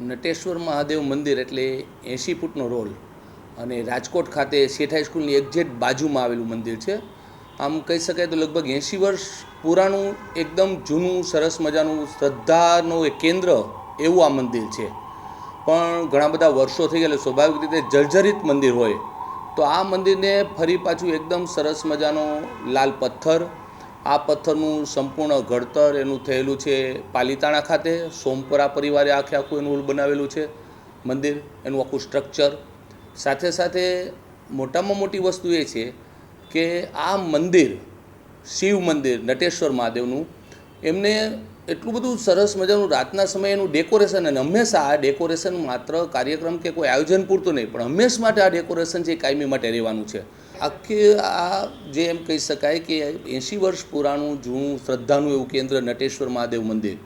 નટેશ્વર મહાદેવ મંદિર એટલે એંશી ફૂટનો રોલ. અને રાજકોટ ખાતે શેઠ હાઈસ્કૂલની એક્ઝેક્ટ બાજુમાં આવેલું મંદિર છે. આમ કહી શકાય તો લગભગ એંશી વર્ષ પુરાણું, એકદમ જૂનું, સરસ મજાનું, શ્રદ્ધાનું એક કેન્દ્ર એવું આ મંદિર છે. પણ ઘણા બધા વર્ષો થઈ ગયા સ્વાભાવિક રીતે જર્જરિત મંદિર હોય. તો આ મંદિરને ફરી પાછું એકદમ સરસ મજાનો લાલ પથ્થર આ પથ્થરનું સંપૂર્ણ ઘડતર એનું થયેલું છે પાલીતાણા ખાતે. સોમપરા પરિવારે આખે આખું એનું બનાવેલું છે. મંદિર, એનું આખું સ્ટ્રક્ચર સાથે સાથે મોટામાં મોટી વસ્તુ એ છે કે આ મંદિર, શિવ મંદિર, નટેશ્વર મહાદેવનું, એમને એટલું બધું સરસ મજાનું રાતના સમયે એનું ડેકોરેશન અને હંમેશા આ ડેકોરેશન માત્ર કાર્યક્રમ કે કોઈ આયોજન પૂરતું નહીં, પણ હંમેશ માટે આ ડેકોરેશન છે કાયમી માટે રહેવાનું છે. આખી આ જે એમ કહી શકાય કે એંશી વર્ષ પુરાણું જૂનું શ્રદ્ધાનું એવું કેન્દ્ર નટેશ્વર મહાદેવ મંદિર.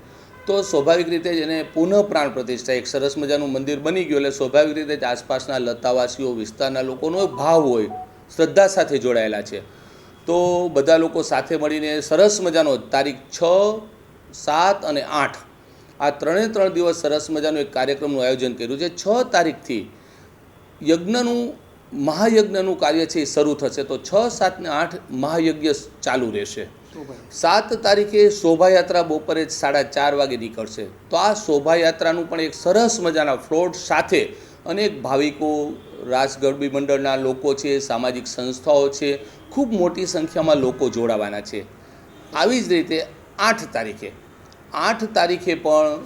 તો સ્વાભાવિક રીતે જ એને પુનઃ પ્રાણ પ્રતિષ્ઠા, એક સરસ મજાનું મંદિર બની ગયું એટલે સ્વાભાવિક રીતે જ આસપાસના લતાવાસીઓ, વિસ્તારના લોકોનો ભાવ હોય, શ્રદ્ધા સાથે જોડાયેલા છે. તો બધા લોકો સાથે મળીને સરસ મજાનો તારીખ છ સાત અને આઠ. આ ત્રણે ત્રણ દિવસ સરસ મજાનું એક કાર્યક્રમનું આયોજન કર્યું છે. છ તારીખથી યજ્ઞનું, મહાયજ્ઞનું કાર્ય છે એ શરૂ થશે. તો છ, સાત ને આઠ મહાયજ્ઞ ચાલુ રહેશે. સાત તારીખે શોભાયાત્રા બપોરે સાડા ચાર વાગે નીકળશે. તો આ શોભાયાત્રાનું પણ એક સરસ મજાના ફ્લોટ સાથે અનેક ભાવિકો રાસ ગરબી મંડળના લોકો છે, સામાજિક સંસ્થાઓ છે, ખૂબ મોટી સંખ્યામાં લોકો જોડાવાના છે. આવી જ રીતે આઠ તારીખે આઠ તારીખે પણ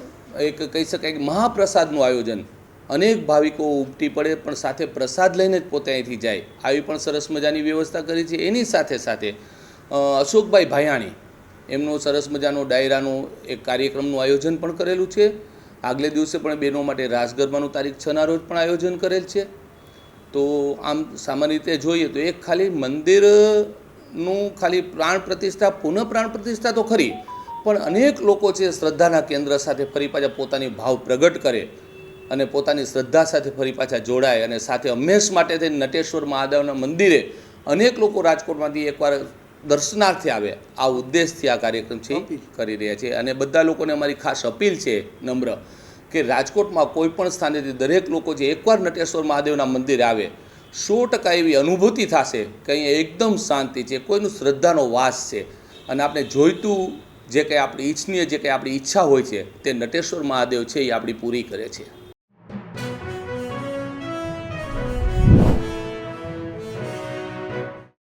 એક કહી શકાય કે મહાપ્રસાદનું આયોજન. અનેક ભાવિકો ઉમટી પડે, પણ સાથે પ્રસાદ લઈને જ પોતે અહીંથી જાય. આવી પણ સરસ મજાની વ્યવસ્થા કરી છે. એની સાથે સાથે અશોકભાઈ ભાયાણી, એમનો સરસ મજાનો ડાયરાનો એક કાર્યક્રમનું આયોજન પણ કરેલું છે. આગલે દિવસે પણ બહેનો માટે રાસ ગરબાનું તારીખ છના રોજ પણ આયોજન કરેલ છે. તો આમ સામાન્ય રીતે જોઈએ તો એક ખાલી મંદિરનું ખાલી પ્રાણ પ્રતિષ્ઠા, પુનઃ પ્રાણ પ્રતિષ્ઠા તો ખરી. પણ અનેક લોકો છે શ્રદ્ધાના કેન્દ્ર સાથે ફરી પાછા પોતાની ભાવ પ્રગટ કરે અને પોતાની શ્રદ્ધા સાથે ફરી પાછા જોડાય અને સાથે હંમેશ માટે થઈને નટેશ્વર મહાદેવના મંદિરે અનેક લોકો રાજકોટમાંથી એકવાર દર્શનાર્થે આવે. આ ઉદ્દેશથી આ કાર્યક્રમ છે કરી રહ્યા છે અને બધા લોકોને અમારી ખાસ અપીલ છે નમ્ર કે રાજકોટમાં કોઈ પણ સ્થાનેથી દરેક લોકો જે એકવાર નટેશ્વર મહાદેવના મંદિરે આવે સો ટકા એવી અનુભૂતિ થશે કે અહીંયા એકદમ શાંતિ છે કોઈનું શ્રદ્ધાનો વાસ છે. અને આપણે જોઈતું જે કંઈ આપણી ઈચ્છનીય જે કંઈ આપણી ઈચ્છા હોય છે, તે નટેશ્વર મહાદેવ છે એ આપણી પૂરી કરે છે.